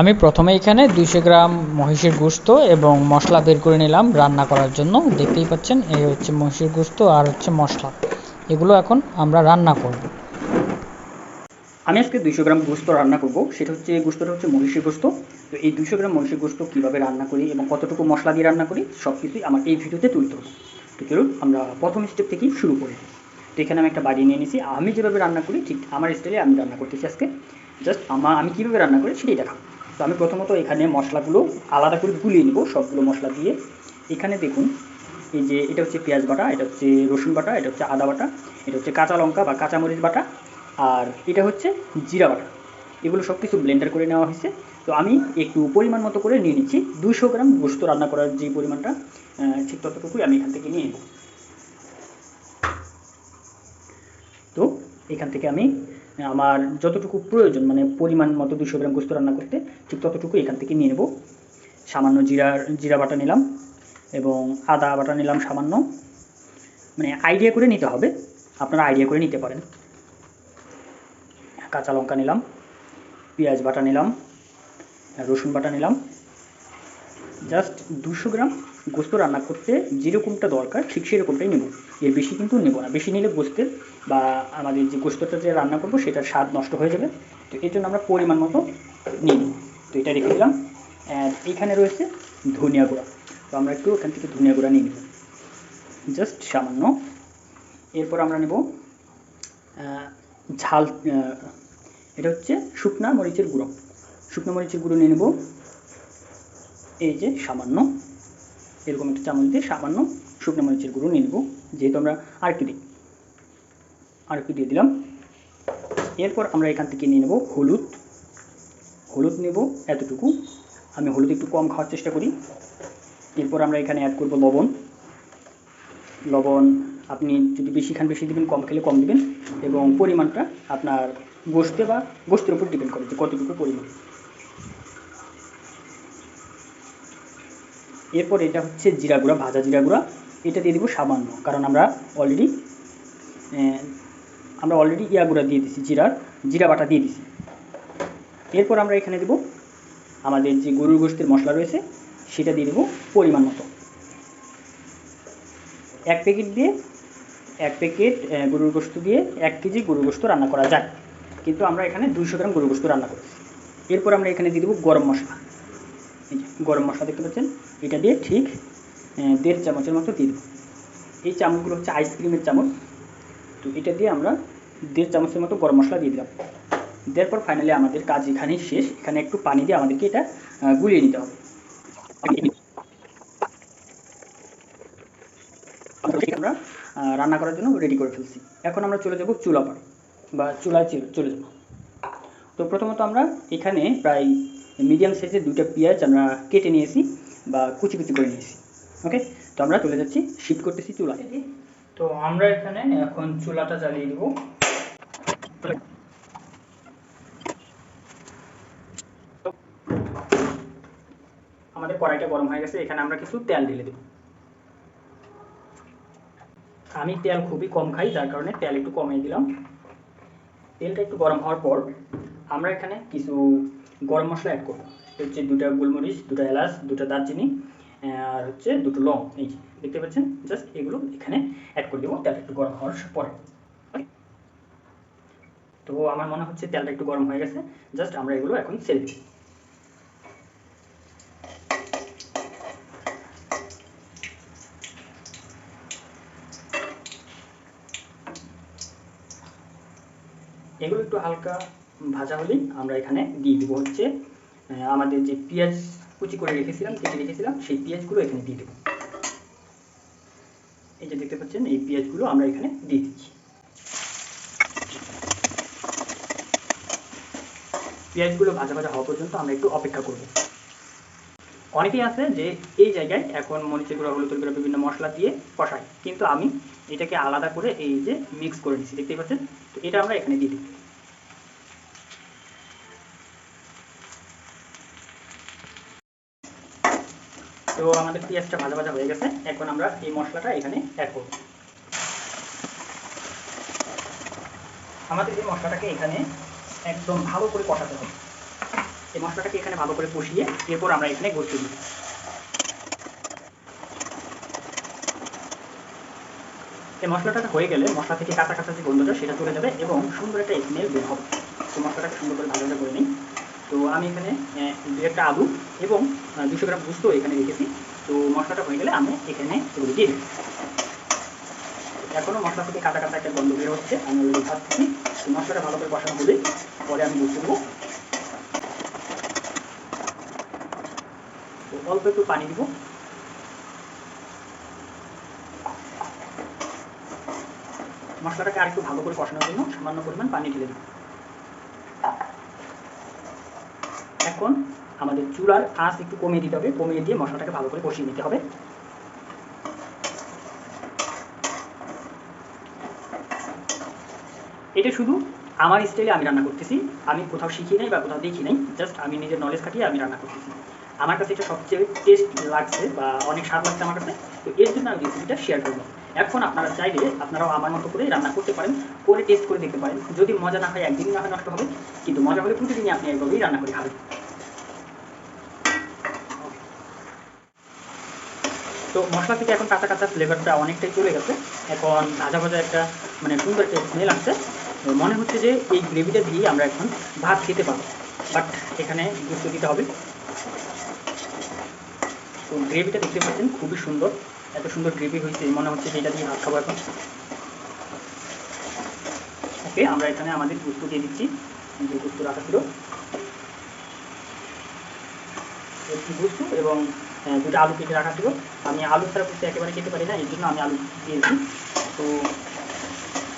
আমি প্রথমে এখানে দুইশো গ্রাম মহিষের গোস্ত এবং মশলা বের করে নিলাম রান্না করার জন্য। দেখতেই পাচ্ছেন, এই হচ্ছে মহিষের গোস্ত আর হচ্ছে মশলা। এগুলো এখন আমরা রান্না করব। আমি আজকে দুইশো গ্রাম গোস্ত রান্না করব। সেটা হচ্ছে গোস্তটা হচ্ছে মহিষের গোস্ত তো এই দুইশো গ্রাম মহিষের গোস্ত কীভাবে রান্না করি এবং কতটুকু মশলা দিয়ে রান্না করি সব কিছুই আমার এই ভিডিওতে তুলে ধরবো। তো চলুন, আমরা প্রথম স্টেপ থেকেই শুরু করি। তো এখানে আমি একটা বাড়ি নিয়ে নিয়েছি। আমি যেভাবে রান্না করি, ঠিক আমার স্টাইলে আমি রান্না করতেছি আজকে। জাস্ট আমার আমি কীভাবে রান্না করি সেটাই দেখাবো। তো আমি প্রথমত এখানে মশলাগুলো আলাদা করে গুলিয়ে নিব, সবগুলো মশলা দিয়ে। এখানে দেখুন, এই যে এটা হচ্ছে পেঁয়াজ বাটা, এটা হচ্ছে রসুন বাটা, এটা হচ্ছে আদা বাটা, এটা হচ্ছে কাঁচা লঙ্কা বা কাঁচামরিচ বাটা, আর এটা হচ্ছে জিরা বাটা। এগুলো সব কিছু ব্লেন্ডার করে নেওয়া হয়েছে। তো আমি একটু পরিমাণ মতো করে নিয়ে নিচ্ছি। দুশো গ্রাম গোস্ত রান্না করার যে পরিমাণটা ঠিক ততটুকুই আমি এখান থেকে নিয়ে নেব। তো এখান থেকে আমি আমার যতটুকু প্রয়োজন মানে পরিমাণ মতো দুশো গ্রাম গোস্ত রান্না করতে, ঠিক ততটুকু এখান থেকে নিয়ে নেব। সামান্য জিরার জিরা বাটা নিলাম এবং আদা বাটা নিলাম সামান্য। মানে আইডিয়া করে নিতে হবে, আপনারা আইডিয়া করে নিতে পারেন। কাঁচা লঙ্কা নিলাম, পেঁয়াজ বাটা নিলাম, রসুন বাটা নিলাম জাস্ট দুশো গ্রাম গোস্ত রান্না করতে যেরকমটা দরকার, ঠিক সেরকমটাই নেব। এর বেশি কিন্তু নেব না। বেশি নিলে গোস্তের বা আমাদের যে গোস্তটা যে রান্না করব, সেটার স্বাদ নষ্ট হয়ে যাবে। তো এর জন্য আমরা পরিমাণ মতো নিই। তো এটা রেখে দিলাম। অ্যান্ড এইখানে রয়েছে ধনিয়া গুঁড়া। তো আমরা একটু ওখান থেকে ধনিয়া গুঁড়া নিয়ে নেব। জাস্ট সামান্য। এরপর আমরা নেব ঝাল এটা হচ্ছে শুকনা মরিচের গুঁড়ো। শুকনো মরিচের গুঁড়ো নিয়ে নেব। এই যে সামান্য, এরকম একটা চামচ দিয়ে সামান্য শুকনো মরিচের গুঁড়ো নিয়ে নেব, যেহেতু আমরা আর একটু দিই। আর একটু দিয়ে দিলাম। এরপর আমরা এখান থেকে নিয়ে নেব হলুদ। হলুদ নেব এতটুকু। আমি হলুদ একটু কম খাওয়ার চেষ্টা করি। এরপর আমরা এখানে অ্যাড করব লবণ। লবণ আপনি যদি বেশি খান, বেশি দিবেন, কম খেলে কম দেবেন এবং পরিমাণটা আপনার গোস্তে বা গোস্তের উপর ডিপেন্ড করে যে কতটুকু পরিমাণ। এরপর এটা হচ্ছে জিরা গুঁড়া, ভাজা জিরা গুঁড়া। এটা দিয়ে দিব সামান্য, কারণ আমরা অলরেডি আমরা অলরেডি ইয়া গুঁড়া দিয়ে দিছি, জিরার, জিরা বাটা দিয়ে দিছি। এরপর আমরা এখানে দেব আমাদের যে গরুর গোস্তের মশলা রয়েছে, সেটা দিয়ে দেবো পরিমাণ মতো। এক প্যাকেট দিয়ে, এক প্যাকেট গরুর গোস্ত দিয়ে এক কেজি গরুর গোস্ত রান্না করা যায়। কিন্তু আমরা এখানে দুইশো গ্রাম গরুর গোস্ত রান্না করছি। এরপর আমরা এখানে দিয়ে দেবো গরম মশলা। গরম মশলা দেখতে পাচ্ছেন? এটা দিয়ে ঠিক দেড় চামচের মতো দিয়ে দেবো। এই চামচগুলো হচ্ছে আইসক্রিমের চামচ। তো এটা দিয়ে আমরা দেড় চামচের মতো গরম মশলা দিয়ে দিলাম। দেওয়ার পর ফাইনালি আমাদের কাজ এখানেই শেষ। এখানে একটু পানি দিয়ে আমাদেরকে এটা গুলিয়ে নিতে হবে। আমরা রান্না করার জন্য রেডি করে ফেলছি। এখন আমরা চলে যাব চুলা পাড়, বা চুলায় চলে যাব। তো প্রথমত আমরা এখানে প্রায় মিডিয়াম সাইজের দুটো পেঁয়াজ আমরা কেটে নিয়েছি। বা কুচি কুচি করে নিয়েছি। ওকে তো আমরা চলে যাচ্ছি শিফট করতেছি চুলায়। তো আমরা এখানে এখন চুলাটা জ্বালিয়ে দিব। আমাদের কড়াইটা গরম হয়ে গেছে, এখানে আমরা কিছু তেল ঢেলে দেব। আমি তেল খুবই কম খাই, যার কারণে তেল একটু কমিয়ে দিলাম। তেলটা একটু গরম হওয়ার পর আমরা এখানে কিছু গরম মশলা অ্যাড করব। হচ্ছে দুটা গোলমরিচ দুটা এলাচ দুটা দারচিনি আর হচ্ছে দুটো লং। এই দেখতে পাচ্ছেন? জাস্ট এগুলো এখানে অ্যাড করে দেবো তেল একটু গরম হওয়ার পরে? তো আমার মনে হচ্ছে তেলটা একটু গরম হয়ে গেছে। জাস্ট আমরা এগুলো এখন ছেড়ে দিই এগুলো একটু হালকা ভাজা হলেই আমরা এখানে দিয়ে দেবো হচ্ছে আমাদের যে পেঁয়াজ কুচি করে রেখেছিলাম, কেটে রেখেছিলাম, সেই পেঁয়াজগুলো এখানে দিয়ে দেবো। এই যে দেখতে পাচ্ছেন, এই পেঁয়াজগুলো আমরা এখানে দিয়ে দিচ্ছি। পেঁয়াজগুলো ভাজা ভাজা হওয়া পর্যন্ত আমরা একটু অপেক্ষা করব। অনেকেই আছে যে এই জায়গায় এখন মরিচের গুঁড়া, হলুদের গুঁড়া, বিভিন্ন মশলা দিয়ে কষাই কিন্তু আমি এটাকে আলাদা করে এই যে মিক্স করে নিচ্ছি, দেখতেই পাচ্ছেন? তো এটা আমরা এখানে দিয়ে দিই তো আমাদের পেঁয়াজটা ভাজা ভাজা হয়ে গেছে। এখন আমরা এই মশলাটা এখানে অ্যাড করব। আমাদের এই মশলাটাকে এখানে একদম ভালো করে কষাতে হবে। এই মশলাটাকে এখানে ভালো করে কষিয়ে এরপর আমরা এখানে গোস্ত দিই এই মশলাটা হয়ে গেলে মশলা থেকে কাঁচা কাঁচা যে গন্ধটা সেটা চলে যাবে এবং সুন্দর একটা স্মেল বের হবে। তো মশলাটাকে সুন্দর করে ভালো করে নিই। তো আমি এখানে দু একটা আলু এবং দুশো গ্রাম গুস্ত এখানে রেখেছি। তো মশলাটা হয়ে গেলে আমি এখানে এগুলো দিয়ে দিই এখনও মশলা থেকে কাঁচা কাঁচা একটা গন্ধ বের হচ্ছে। আমি ওগুলো ভাজছি। মশলাটা ভালো করে কষানো হলে পরে আমি গুস্ত দেবো অল্প একটু পানি দিব। মশলাটাকে আরেকটু ভালো করে কষানোর জন্য সামান্য পরিমাণ পানি ঢেলে দিব এখন আমাদের চুলার আঁচ একটু কমিয়ে দিতে হবে, কমিয়ে দিয়ে মশলাটাকে ভালো করে কষিয়ে নিতে হবে। এটা শুধু আমার স্টাইলে আমি রান্না করতেছি, আমি কোথাও শিখি নাই বা কোথাও দেখি নাই জাস্ট আমি নিজের নলেজ খাটিয়ে আমি রান্না করতেছি। আমার কাছে এটা সবচেয়ে টেস্ট লাগছে বা অনেক স্বাদ লাগছে আমার কাছে, তো এর জন্য আমি রেসিপিটা শেয়ার করব। এখন আপনারা চাইলে আপনারাও আমার মতো করে রান্না করতে পারেন, করে টেস্ট করে দেখতে পারেন। যদি মজা না হয়, একদিনই না হয় নষ্ট হবে, কিন্তু মজা হলে প্রতিদিনই আপনি এইভাবেই রান্না করে খাবেন। তো মশলা থেকে এখন কাঁচা কাঁচা ফ্লেভারটা অনেকটাই চলে গেছে। এখন ভাজা ভাজা একটা মানে সুন্দর একটা স্মেল আসছে। মনে হচ্ছে যে এই গ্রেভিটা দিয়ে আমরা এখন ভাত খেতে পারব। বাট এখানে গুরুত্ব দিতে হবে। তো গ্রেভিটা দেখতে পাচ্ছেন, খুবই সুন্দর। এত সুন্দর গ্রেভি হয়েছে, মনে হচ্ছে যে এটা দিয়ে ভাত খাব এখন। ওকে আমরা এখানে আমাদের গুস্ত দিয়ে দিচ্ছি। যে গুস্ত রাখা ছিল। গুস্ত এবং দুটো আলু কেটে রাখা ছিল। আমি আলু ছাড়া গুস্ত একেবারে খেতে পারি না, এই জন্য আমি আলু দিয়েছি। তো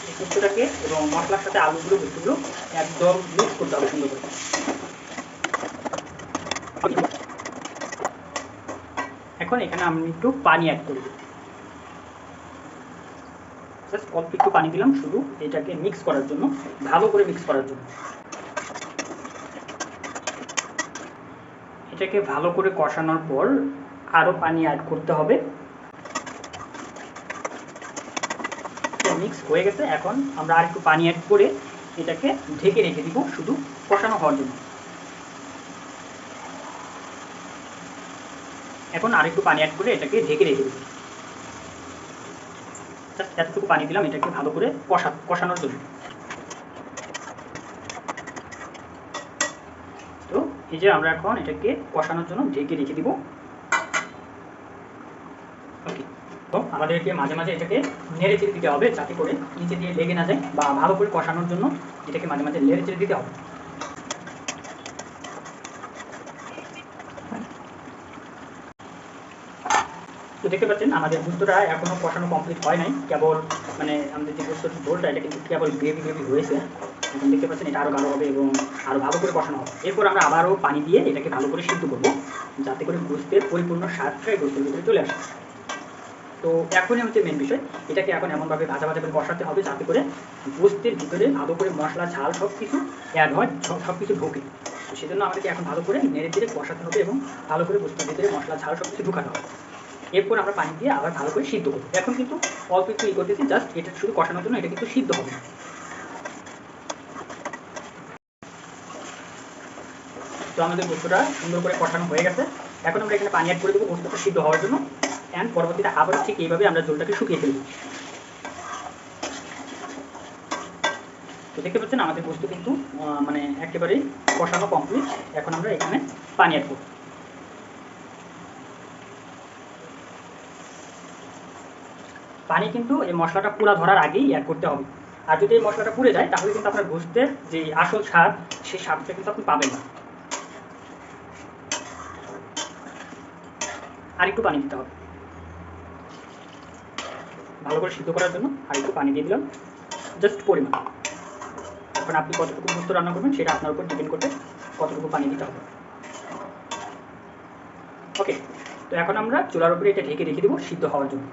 এই গুস্তটাকে এবং মশলার সাথে আলুগুলো গুস্তগুলো একদম মিক্স করতে হবে সুন্দর করে। এখন এখানে আমি একটু পানি অ্যাড করব জাস্ট অল্প একটু পানি দিলাম শুধু এটাকে মিক্স করার জন্য, ভালো করে মিক্স করার জন্য। এটাকে ভালো করে কষানোর পর আরও পানি অ্যাড করতে হবে। মিক্স হয়ে গেছে, এখন আমরা আর একটু পানি অ্যাড করে এটাকে ঢেকে রেখে দিব, শুধু কষানো হওয়ার জন্য। এখন আর একটু পানি অ্যাড করে এটাকে ঢেকে রেখে দিব। এতটুকু পানি দিলাম, এটাকে ভালো করে কষা, কষানোর জন্য তো এই যে আমরা এখন এটাকে কষানোর জন্য ঢেকে রেখে দিব। ওকে তো আমাদেরকে মাঝে মাঝে এটাকে নেড়ে চেড়ে দিতে হবে যাতে করে নিচে দিয়ে লেগে না যায় বা ভালো করে কষানোর জন্য এটাকে মাঝে মাঝে নেড়ে চেড়ে দিতে হবে। তো দেখতে পাচ্ছেন, আমাদের গুস্তটা এখনও কষানো কমপ্লিট হয় নাই। কেবল মানে আমাদের যে গুস্তর ঝোলটা, এটা কিন্তু কেবল গ্রেভি গ্রেভি হয়েছে। এখন দেখতে পাচ্ছেন এটা আরও ভালো হবে এবং আরও ভালো করে কষানো হবে। এরপর আমরা আবারও পানি দিয়ে এটাকে ভালো করে সিদ্ধ করব, যাতে করে গুস্তের পরিপূর্ণ স্বাদটা গুস্তের ভিতরে চলে আসে। তো এখনই হচ্ছে মেন বিষয়, এটাকে এখন এমনভাবে ভাজা ভাজা করে কষাতে হবে যাতে করে গোস্তের ভিতরে ভালো করে মশলা, ঝাল সব কিছু অ্যাড হয় সব কিছু ঢোকে। তো সেজন্য আমাদেরকে এখন ভালো করে নেড়ে চেড়ে কষাতে হবে এবং ভালো করে গোস্তের ভিতরে মশলা, ঝাল সব কিছু ঢুকাতে হবে। এরপর আমরা পানি দিয়ে আবার ভালো করে সিদ্ধ করব। এখন কিন্তু অল্প একটু ই করতেছি জাস্ট এটা শুধু কষানোর জন্য এটা কিন্তু সিদ্ধ হবে তো আমাদের গোস্তটা সুন্দর করে কষানো হয়ে গেছে। এখন আমরা এখানে পানি অ্যাড করে দেবো গোস্তটা সিদ্ধ হওয়ার জন্য। অ্যান্ড পরবর্তীতে আবার ঠিক এইভাবে আমরা জলটাকে শুকিয়ে ফেলব তো দেখতে পাচ্ছেন, আমাদের গোস্ত কিন্তু মানে একেবারেই কষানো কমপ্লিট এখন আমরা এখানে পানি অ্যাড করব। পানি কিন্তু এই মশলাটা পুরা ধরার আগেই অ্যাড করতে হবে। আর যদি এই মশলাটা পুড়ে যায়, তাহলে কিন্তু আপনার গোস্তের যে আসল স্বাদ, সেই স্বাদটা কিন্তু আপনি পাবেন না। আর একটু পানি দিতে হবে। ভালো করে সিদ্ধ করার জন্য আর একটু পানি দিয়ে দিলাম। জাস্ট পরিমাণ। এখন আপনি কতটুকু গোস্ত রান্না করবেন সেটা আপনার উপর ডিপেন্ড করবে কতটুকু পানি দিতে হবে। ওকে তো এখন আমরা চুলার উপরে এটা ঢেকে রেখে দেবো সিদ্ধ হওয়ার জন্য।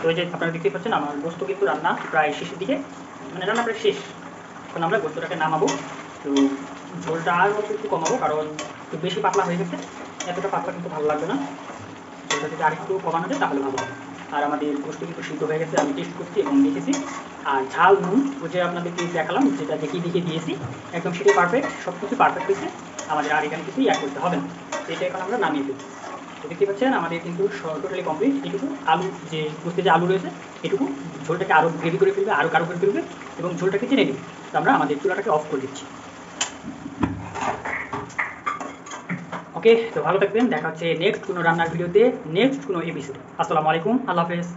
তো এই যে আপনারা দেখতে পাচ্ছেন, আমার গোস্ত কিন্তু রান্না প্রায় শেষের দিকে মানে রান্না প্রায় শেষ। এখন আমরা গোস্তটাকে নামাবো। তো ঝোলটা আর অল্প একটু কমাবো, কারণ একটু বেশি পাতলা হয়ে গেছে, এতটা পাতলা কিন্তু ভালো লাগবে না। এটা যদি আরেকটু কমানো যায় তাহলে ভালো হবে। আর আমাদের গোষ্ঠ কিন্তু সিদ্ধ হয়ে গেছে, আমি টেস্ট করছি এবং দেখেছি। আর ঝাল, নুন ও যে আপনাদেরকে দেখালাম, যেটা দেখিয়ে দেখিয়ে দিয়েছি, একদম সেটাই পারফেক্ট সব কিছু পারফেক্ট হয়েছে। আমাদের আর এখানে কিছুই অ্যাড করতে হবে না। এটা এখন আমরা নামিয়ে ফেলব তো দেখতে পাচ্ছেন, আমাদের কিন্তু টোটালি কমপ্লিট এটুকু আলু, যে গোস্তে যে আলু রয়েছে, এটুকু ঝোলটাকে আরও গ্রেভি করে ফেলবে আরও কারও করে ফেলবে এবং ঝোলটাকে টেনে নেবে। তো আমরা আমাদের চুলাটাকে অফ করে দিচ্ছি। ওকে, তো ভালো থাকবেন, দেখা হচ্ছে নেক্সট কোনো রান্নার ভিডিওতে নেক্সট কোনো এপিসোড আসসালামু আলাইকুম, আল্লাহ হাফেজ।